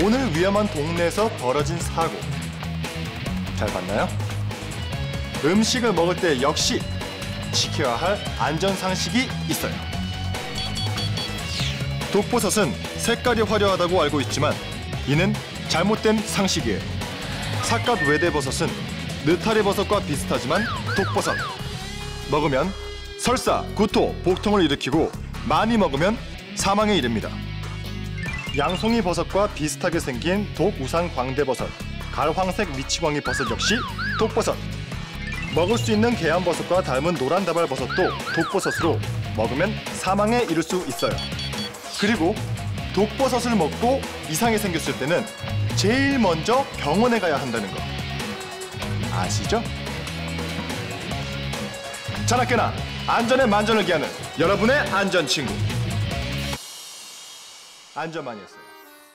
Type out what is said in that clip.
오늘 위험한 동네에서 벌어진 사고. 잘 봤나요? 음식을 먹을 때 역시 지켜야 할 안전 상식이 있어요. 독버섯은 색깔이 화려하다고 알고 있지만 이는 잘못된 상식이에요. 사갓 외대버섯은 느타리 버섯과 비슷하지만 독버섯. 먹으면 설사, 구토, 복통을 일으키고 많이 먹으면 사망에 이릅니다. 양송이 버섯과 비슷하게 생긴 독우산 광대버섯, 갈황색 미치광이 버섯 역시 독버섯. 먹을 수 있는 계란버섯과 닮은 노란 다발버섯도 독버섯으로 먹으면 사망에 이를 수 있어요. 그리고 독버섯을 먹고 이상이 생겼을 때는 제일 먼저 병원에 가야 한다는 거. 아시죠? 자나깨나 안전에 만전을 기하는 여러분의 안전 친구. 안전 많이 했어요.